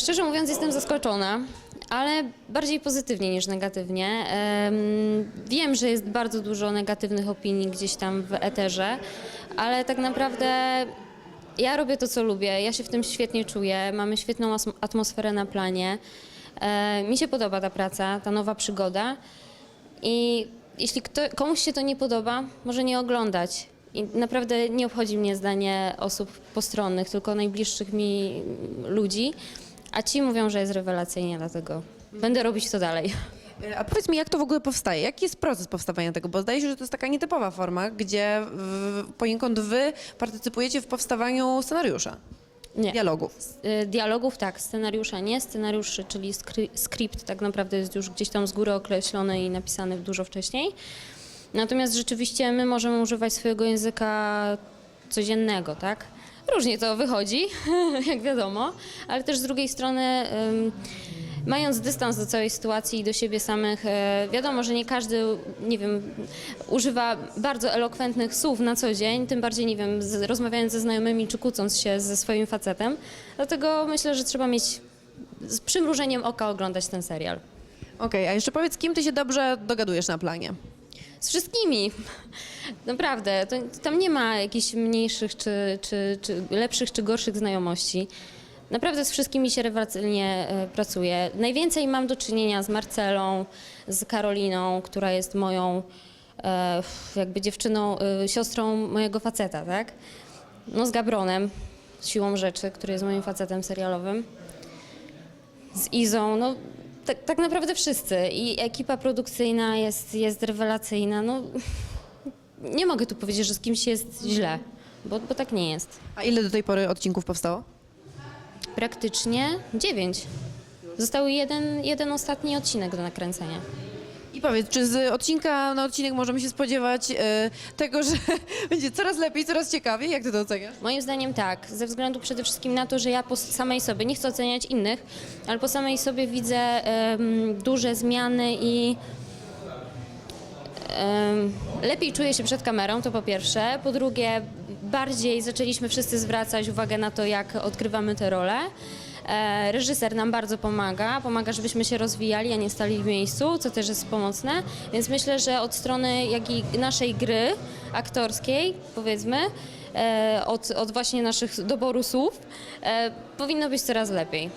Szczerze mówiąc, jestem zaskoczona, ale bardziej pozytywnie niż negatywnie. Em, Wiem, że jest bardzo dużo negatywnych opinii gdzieś tam w eterze, ale tak naprawdę ja robię to, co lubię. Ja się w tym świetnie czuję. Mamy świetną atmosferę na planie. E, Mi się podoba ta praca, ta nowa przygoda. I jeśli kto, komuś się to nie podoba, może nie oglądać. I naprawdę nie obchodzi mnie zdanie osób postronnych, tylko najbliższych mi ludzi. A ci mówią, że jest rewelacyjnie, dlatego będę robić to dalej. E, A powiedz mi, jak to w ogóle powstaje? Jaki jest proces powstawania tego? Bo zdaje się, że to jest taka nietypowa forma, gdzie w, poniekąd wy partycypujecie w powstawaniu scenariusza, Nie. dialogów. Y, Dialogów tak, scenariusza nie. Scenariusz, czyli skry, skrypt tak naprawdę jest już gdzieś tam z góry określony i napisany dużo wcześniej. Natomiast rzeczywiście my możemy używać swojego języka codziennego, tak? Różnie to wychodzi, jak wiadomo, ale też z drugiej strony, mając dystans do całej sytuacji i do siebie samych, e, wiadomo, że nie każdy, nie wiem, używa bardzo elokwentnych słów na co dzień, tym bardziej, nie wiem, rozmawiając ze znajomymi czy kłócąc się ze swoim facetem. Dlatego myślę, że trzeba mieć z przymrużeniem oka oglądać ten serial. Okej, a jeszcze powiedz, kim ty się dobrze dogadujesz na planie? Z wszystkimi. Naprawdę. To, tam nie ma jakichś mniejszych, czy, czy, czy lepszych, czy gorszych znajomości. Naprawdę z wszystkimi się rewelacyjnie e, pracuje. Najwięcej mam do czynienia z Marcelą, z Karoliną, która jest moją e, jakby dziewczyną, e, siostrą mojego faceta, tak? No z Gabronem, siłą rzeczy, który jest moim facetem serialowym. Z Izą, no tak, tak naprawdę wszyscy. I ekipa produkcyjna jest, jest rewelacyjna. No, nie mogę tu powiedzieć, że z kimś jest źle, bo, bo tak nie jest. A ile do tej pory odcinków powstało? Praktycznie dziewięć. Został jeden, jeden ostatni odcinek do nakręcenia. Powiedz, czy z odcinka na odcinek możemy się spodziewać e, tego, że będzie coraz lepiej, coraz ciekawiej? Jak ty to oceniasz? Moim zdaniem tak, ze względu przede wszystkim na to, że ja po samej sobie, nie chcę oceniać innych, ale po samej sobie widzę duże zmiany i lepiej czuję się przed kamerą, to po pierwsze. Po drugie, bardziej zaczęliśmy wszyscy zwracać uwagę na to, jak odgrywamy te role. E, reżyser nam bardzo pomaga, pomaga, żebyśmy się rozwijali, a nie stali w miejscu, co też jest pomocne. Więc myślę, że od strony jak i naszej gry aktorskiej, powiedzmy, e, od, od właśnie naszych doboru słów, e, powinno być coraz lepiej.